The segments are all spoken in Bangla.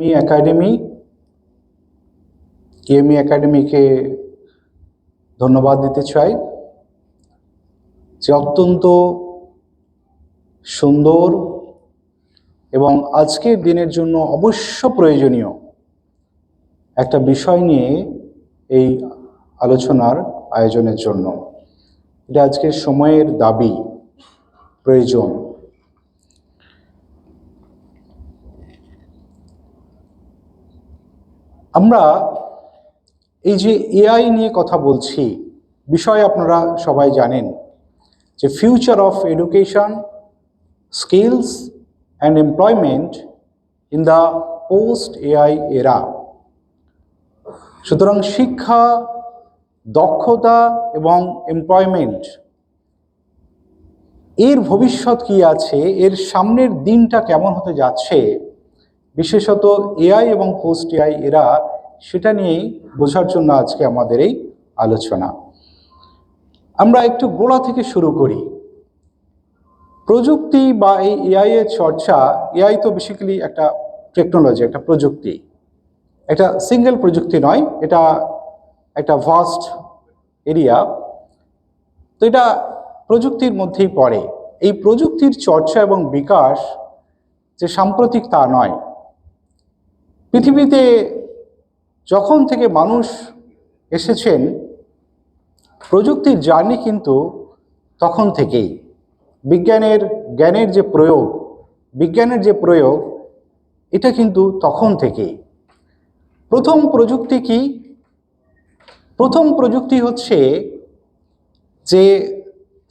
কেএমই একাডেমি কেএমই একাডেমিকে ধন্যবাদ দিতে চাই। যে অত্যন্ত সুন্দর এবং আজকের দিনের জন্য অবশ্য প্রয়োজনীয় একটা বিষয় নিয়ে এই আলোচনার আয়োজনের জন্য। এটা আজকের সময়ের দাবি, প্রয়োজন। আমরা এই যে এআই নিয়ে কথা বলছি, বিষয় আপনারা সবাই জানেন যে future of education skills and employment in the post AI এরা সুতরাং শিক্ষা, দক্ষতা এবং এমপ্লয়মেন্ট এর ভবিষ্যৎ কি আছে, এর সামনের দিনটা কেমন হতে যাচ্ছে বিশেষত এআই এবং পোস্ট এআই এরা সেটা নিয়েই বোঝার জন্য আজকে আমাদের এই আলোচনা। আমরা একটু গোড়া থেকে শুরু করি। প্রযুক্তি বা এই এআই এর চর্চা, এআই তো বেসিক্যালি একটা টেকনোলজি একটা প্রযুক্তি। এটা সিঙ্গেল প্রযুক্তি নয়, এটা একটা ভাস্ট এরিয়া তো এটা প্রযুক্তির মধ্যেই পড়ে। এই প্রযুক্তির চর্চা এবং বিকাশ যে সাম্প্রতিক তা নয় পৃথিবীতে যখন থেকে মানুষ এসেছেন, প্রযুক্তির জার্নি কিন্তু তখন থেকেই। বিজ্ঞানের, জ্ঞানের যে প্রয়োগ, বিজ্ঞানের যে প্রয়োগ, এটা কিন্তু তখন থেকেই। প্রথম প্রযুক্তি কি? প্রথম প্রযুক্তি হচ্ছে যে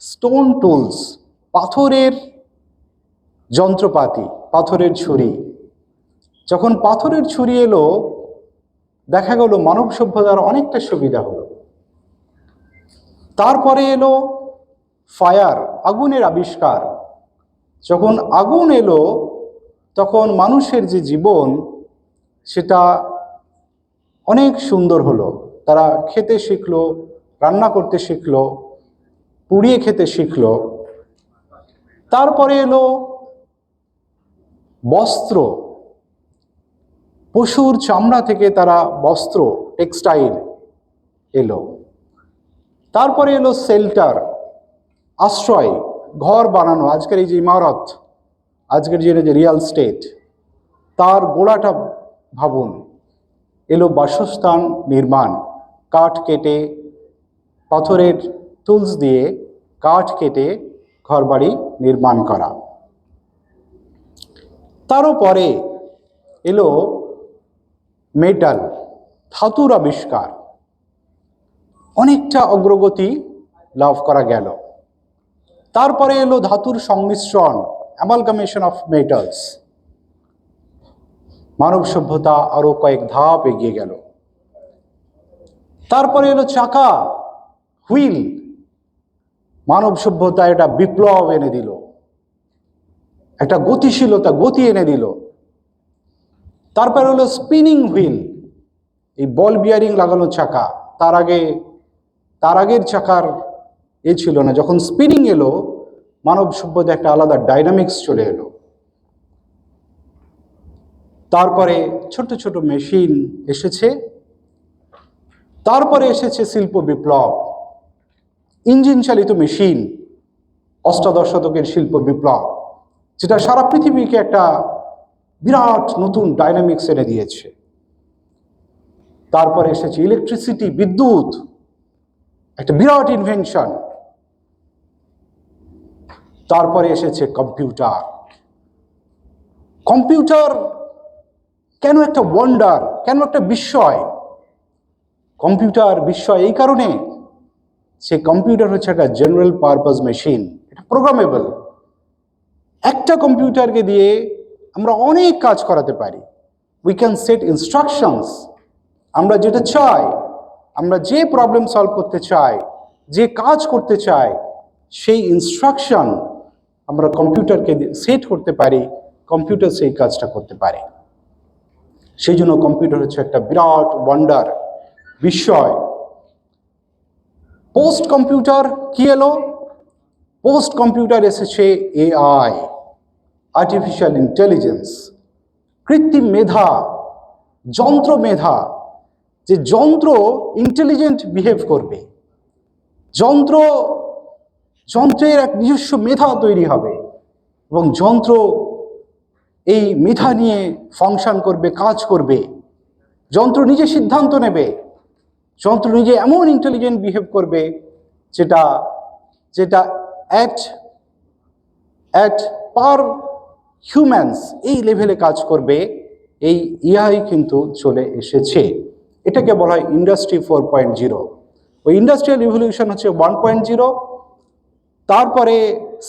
স্টোন টুলস পাথরের যন্ত্রপাতি, পাথরের ছুরি। যখন পাথরের ছুরি এলো, দেখা গেল মানব সভ্যতার অনেকটা সুবিধা হলো। তারপরে এলো ফায়ার, আগুনের আবিষ্কার। যখন আগুন এলো, তখন মানুষের যে জীবন, সেটা অনেক সুন্দর হলো। তারা খেতে শিখলো, রান্না করতে শিখলো, পুড়িয়ে খেতে শিখলো। তারপরে এলো বস্ত্র। পশুর চামড়া থেকে তারা বস্ত্র, টেক্সটাইল এলো। তারপরে এলো শেল্টার, আশ্রয়, ঘর বানানো, আজকের এই যে ইমারত, আজকের যে রিয়াল স্টেট, তার গোড়াটা ভাবুন, এলো বাসস্থান নির্মাণ, কাঠ কেটে, পাথরের টুলস দিয়ে কাঠ কেটে ঘরবাড়ি নির্মাণ করা। তারও পরে এলো মেটাল, ধাতুর আবিষ্কার। অনেকটা অগ্রগতি লাভ করা গেল। তারপরে এলো ধাতুর সংমিশ্রণ অ্যামালগামেশন অফ মেটালস মানব সভ্যতা আরও কয়েক ধাপ এগিয়ে গেল। তারপরে এলো চাকা, হুইল। মানব সভ্যতা এটা বিপ্লব এনে দিল। একটা গতিশীলতা গতি এনে দিল। তারপর হলো স্পিনিং হুইল এই বল বিয়ারিং লাগানো চাকা। তার আগে, তার আগের চাকার এ ছিল না। যখন স্পিনিং এলো, মানব সভ্যতা একটা আলাদা ডাইনামিক্স চলে এলো। তারপরে ছোট ছোট মেশিন এসেছে। তারপরে এসেছে শিল্প বিপ্লব। ইঞ্জিন চালিত মেশিন অষ্টাদশ শতকের শিল্প বিপ্লব। যেটা সারা পৃথিবীকে একটা বিরাট নতুন ডাইনামিক্স এনে দিয়েছে। তারপরে এসেছে ইলেকট্রিসিটি বিদ্যুৎ, একটা বিরাট ইনভেনশন তারপরে এসেছে কম্পিউটার কম্পিউটার কেন একটা ওয়ান্ডার কেন একটা বিস্ময়? কম্পিউটার বিস্ময় এই কারণে, সে কম্পিউটার হচ্ছে একটা জেনারেল পারপাস মেশিন এটা প্রোগ্রামেবল একটা কম্পিউটারকে দিয়ে আমরা অনেক কাজ করাতে পারি। উই ক্যান সেট ইনস্ট্রাকশনস আমরা যেটা চাই, আমরা যে প্রবলেম সলভ করতে চাই, যে কাজ করতে চাই, সেই ইনস্ট্রাকশন আমরা কম্পিউটারকে সেট করতে পারি কম্পিউটার সেই কাজটা করতে পারে। সেই জন্য কম্পিউটার হচ্ছে একটা বিরাট ওয়ান্ডার বিস্ময়। পোস্ট কম্পিউটার কি এলো? পোস্ট কম্পিউটার এসেছে এআই আর্টিফিশিয়াল ইন্টেলিজেন্স কৃত্রিম মেধা, যন্ত্র মেধা, যে যন্ত্র ইন্টেলিজেন্ট বিহেভ করবে, যন্ত্র, যন্ত্রের এক নিজস্ব মেধা তৈরি হবে, এবং যন্ত্র এই মেধা নিয়ে ফাংশন করবে, কাজ করবে, যন্ত্র নিজে সিদ্ধান্ত নেবে, যন্ত্র নিজে এমন ইন্টেলিজেন্ট বিহেভ করবে, যেটা যেটা অ্যাট অ্যাট পার হিউম্যানস এই লেভেলে কাজ করবে, এই ইআই কিন্তু চলে এসেছে। এটাকে বলা হয় ইন্ডাস্ট্রি ফোর পয়েন্ট জিরো ওই ইন্ডাস্ট্রিয়াল রিভলিউশন হচ্ছে ওয়ান পয়েন্ট জিরো তারপরে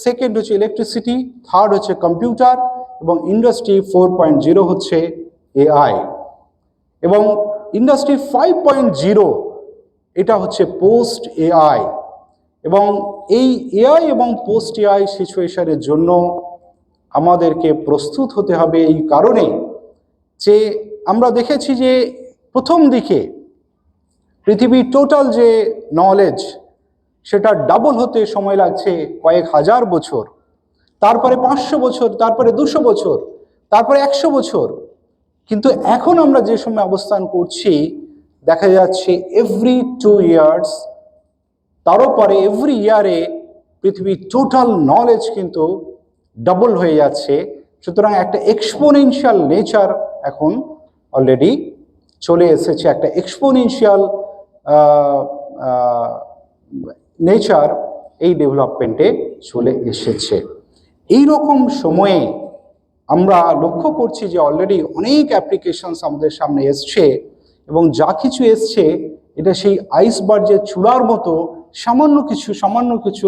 সেকেন্ড হচ্ছে ইলেকট্রিসিটি থার্ড হচ্ছে কম্পিউটার এবং ইন্ডাস্ট্রি ফোর পয়েন্ট জিরো হচ্ছে এআই এবং ইন্ডাস্ট্রি ফাইভ পয়েন্ট জিরো এটা হচ্ছে পোস্ট এআই এবং এই এআই এবং পোস্ট এআই সিচুয়েশনের জন্য আমাদেরকে প্রস্তুত হতে হবে এই কারণে যে আমরা দেখেছি যে প্রথম দিকে পৃথিবীর টোটাল যে নলেজ সেটা ডাবল হতে সময় লাগছে কয়েক হাজার বছর। তারপরে পাঁচশো বছর, তারপরে দুশো বছর, তারপরে একশো বছর। কিন্তু এখন আমরা যে সময় অবস্থান করছি, দেখা যাচ্ছে এভরি টু ইয়ার্স তারও পরে এভরি ইয়ারে পৃথিবীর টোটাল নলেজ কিন্তু ডাবল হয়ে যাচ্ছে। সুতরাং একটা এক্সপোনেনশিয়াল নেচার এখন অলরেডি চলে এসেছে। একটা এক্সপোনেনশিয়াল নেচার এই ডেভেলপমেন্টে চলে এসেছে। এই রকম সময়ে আমরা লক্ষ্য করছি যে অলরেডি অনেক অ্যাপ্লিকেশনস আমাদের সামনে এসছে এবং যা কিছু এসছে, এটা সেই আইসবার্জের চূড়ার মতো সামান্য কিছু সামান্য কিছু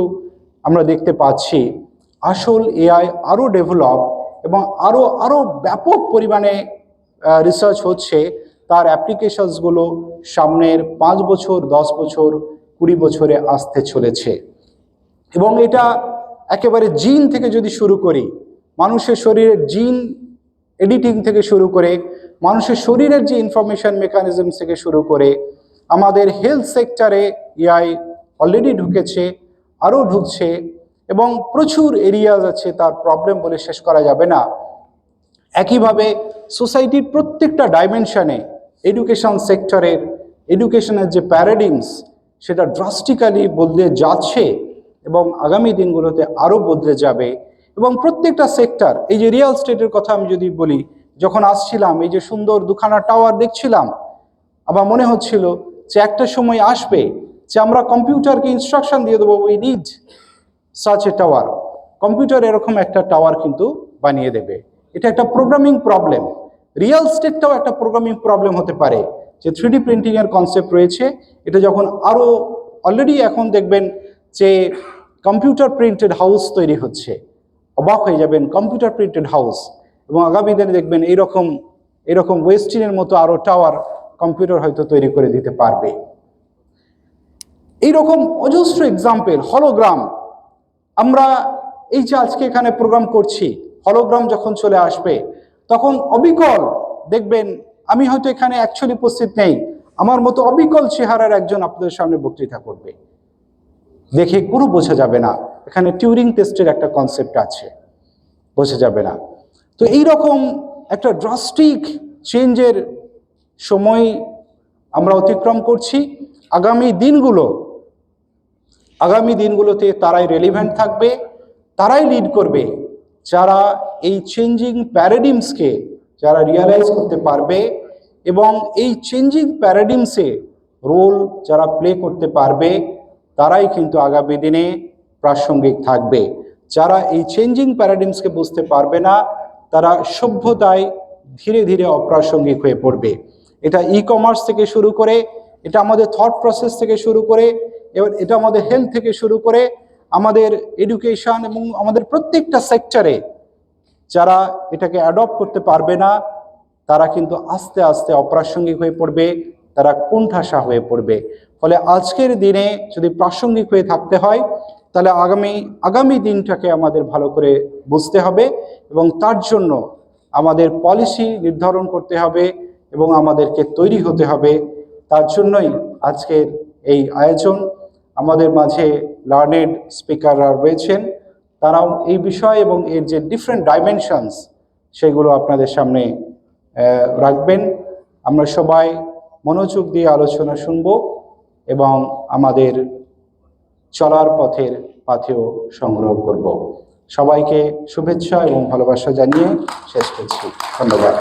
আমরা দেখতে পাচ্ছি। আসল এআই আরও ডেভেলপ এবং আরও আরও ব্যাপক পরিমাণে রিসার্চ হচ্ছে তার অ্যাপ্লিকেশনসগুলো সামনের পাঁচ বছর, দশ বছর, কুড়ি বছরে আসতে চলেছে। এবং এটা একেবারে জিন থেকে যদি শুরু করি, মানুষের শরীরের জিন এডিটিং থেকে শুরু করে, মানুষের শরীরের যে ইনফরমেশন মেকানিজম থেকে শুরু করে, আমাদের হেলথ সেক্টরে এআই অলরেডি ঢুকেছে আরও ঢুকছে এবং প্রচুর এরিয়াজ আছে, তার প্রবলেম বলে শেষ করা যাবে না। একইভাবে সোসাইটির প্রত্যেকটা ডাইমেনশানে এডুকেশন সেক্টরের এডুকেশনের যে প্যারাডিমস সেটা ড্রাস্টিক্যালি বদলে যাচ্ছে এবং আগামী দিনগুলোতে আরও বদলে যাবে। এবং প্রত্যেকটা সেক্টর এই যে রিয়েল স্টেটের কথা আমি যদি বলি, যখন আসছিলাম, এই যে সুন্দর দুখানা টাওয়ার দেখছিলাম, আমার মনে হচ্ছিল যে একটা সময় আসবে যে আমরা কম্পিউটারকে ইনস্ট্রাকশন দিয়ে দেবো we need such a tower computer এরকম একটা টাওয়ার কিন্তু বানিয়ে দেবে। এটা একটা প্রোগ্রামিং প্রবলেম রিয়েল স্টেটটাও একটা প্রোগ্রামিং প্রবলেম হতে পারে। যে থ্রিডি প্রিন্টিংয়ের কনসেপ্ট রয়েছে, এটা যখন আরও অলরেডি এখন দেখবেন যে কম্পিউটার প্রিন্টেড হাউস তৈরি হচ্ছে। অবাক হয়ে যাবেন কম্পিউটার প্রিন্টেড হাউস এবং আগামী দিনে দেখবেন এইরকম এরকম ওয়েস্টিনের মতো আরও টাওয়ার কম্পিউটার হয়তো তৈরি করে দিতে পারবে। এইরকম অজস্র এক্সাম্পল হলোগ্রাম আমরা এই যে আজকে এখানে প্রোগ্রাম করছি হলোগ্রাম যখন চলে আসবে, তখন অবিকল দেখবেন, আমি হয়তো এখানে অ্যাকচুয়ালি উপস্থিত নেই, আমার মতো অবিকল চেহারার একজন আপনাদের সামনে বক্তৃতা করবে। দেখে কোনো বোঝা যাবে না, এখানে টিউরিং টেস্টের একটা কনসেপ্ট আছে, বোঝা যাবে না। তো এই রকম একটা ড্রাস্টিক চেঞ্জের সময় আমরা অতিক্রম করছি। আগামী দিনগুলো আগামী দিনগুলোতে তারাই রেলিভেন্ট থাকবে, তারাই লিড করবে, যারা এই চেঞ্জিং প্যারাডিমসকে যারা রিয়ালাইজ করতে পারবে এবং এই চেঞ্জিং প্যারাডিমসে রোল যারা প্লে করতে পারবে, তারাই কিন্তু আগামী দিনে প্রাসঙ্গিক থাকবে। যারা এই চেঞ্জিং প্যারাডিমসকে বুঝতে পারবে না, তারা সভ্যতায় ধীরে ধীরে অপ্রাসঙ্গিক হয়ে পড়বে। এটা ই কমার্স থেকে শুরু করে, এটা আমাদের থট প্রসেস থেকে শুরু করে এবার এটা আমাদের হেলথ থেকে শুরু করে আমাদের এডুকেশন এবং আমাদের প্রত্যেকটা সেক্টরে যারা এটাকে অ্যাডপ্ট করতে পারবে না, তারা কিন্তু আস্তে আস্তে অপ্রাসঙ্গিক হয়ে পড়বে, তারা কোণঠাসা হয়ে পড়বে। ফলে আজকের দিনে যদি প্রাসঙ্গিক হয়ে থাকতে হয়, তাহলে আগামী আগামী দিনটাকে আমাদের ভালো করে বুঝতে হবে এবং তার জন্য আমাদের পলিসি নির্ধারণ করতে হবে এবং আমাদেরকে তৈরি হতে হবে। তার জন্যই আজকের এই আয়োজন আমাদের মাঝে লার্নেড স্পিকাররা রয়েছেন। তারাও এই বিষয় এবং এর যে ডিফারেন্ট ডাইমেনশনস সেগুলো আপনাদের সামনে রাখবেন। আমরা সবাই মনোযোগ দিয়ে আলোচনা শুনব এবং আমাদের চলার পথের পাথেও সংগ্রহ করব। সবাইকে শুভেচ্ছা এবং ভালোবাসা জানিয়ে শেষ করছি। ধন্যবাদ।